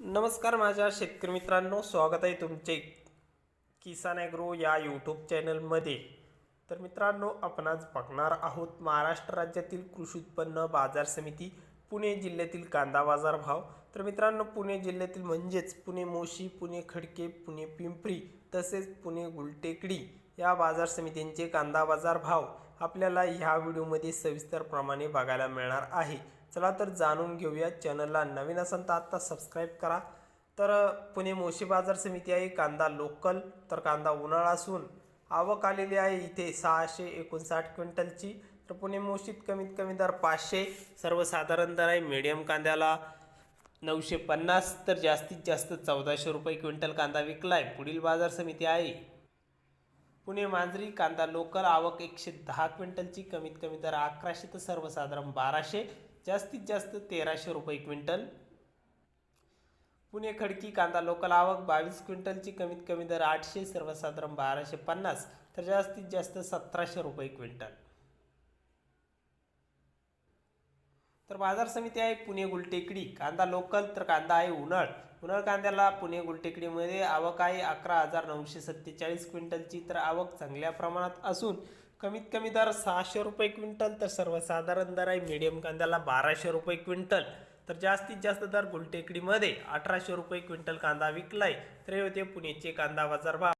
नमस्कार माझ्या शेतकरी मित्रांनो स्वागत आहे तुमचे किसान ॲग्रो या यूट्यूब चॅनलमध्ये. तर मित्रांनो आपण आज बघणार आहोत महाराष्ट्र राज्यातील कृषी उत्पन्न बाजार समिती पुणे जिल्ह्यातील कांदा बाजार भाव. तर मित्रांनो पुणे जिल्ह्यातील म्हणजेच पुणे मोशी पुणे खडके पुणे पिंपरी तसेच पुणे गुलटेकडी या बाजार समितींचे कांदा बाजार भाव आपल्याला ह्या व्हिडिओमध्ये सविस्तरप्रमाणे बघायला मिळणार आहे. चला तर जाणून घेऊया चॅनलला नवीन असाल तर आत्ता सबस्क्राईब करा. तर पुणे मोशी बाजार समिती आहे कांदा लोकल तर कांदा उन्हाळा असून आवक आलेली आहे इथे सहाशे एकोणसाठ क्विंटलची. तर पुणे मोशीत कमीत कमी दर पाचशे सर्वसाधारण दर आहे मीडियम कांद्याला नऊशे पन्नास तर जास्तीत जास्त चौदाशे रुपये क्विंटल कांदा विकलाय. पुढील बाजार समिती आहे. पुणे मांजरी कांदा लोकल आवक एकशे दहा क्विंटलची कमीत कमी दर अकराशे तर सर्वसाधारण बाराशे जास्तीत जास्त तेराशे रुपये क्विंटल. पुणे खडकी कांदा लोकल आवक बावीस क्विंटलची कमीत कमी दर आठशे सर्वसाधारण बाराशे पन्नास तर जास्तीत जास्त सतराशे रुपये क्विंटल. तर बाजार समिती आहे पुणे गुलटेकडी कांदा लोकल तर कांदा आहे उन्हाळ. उन्हाळ कांद्याला पुणे गुलटेकडीमध्ये आवक आहे अकरा हजार नऊशे सत्तेचाळीस क्विंटलची तर आवक चांगल्या प्रमाणात असून कमीत कमी दर सहाशे रुपये क्विंटल तर सर्वसाधारण दर आहे मीडियम कांद्याला बाराशे रुपये क्विंटल. तर जास्तीत जास्त दर गुलटेकडीमध्ये अठराशे रुपये क्विंटल कांदा विकलाय. तर हे होते पुण्याचे कांदा बाजार भाव.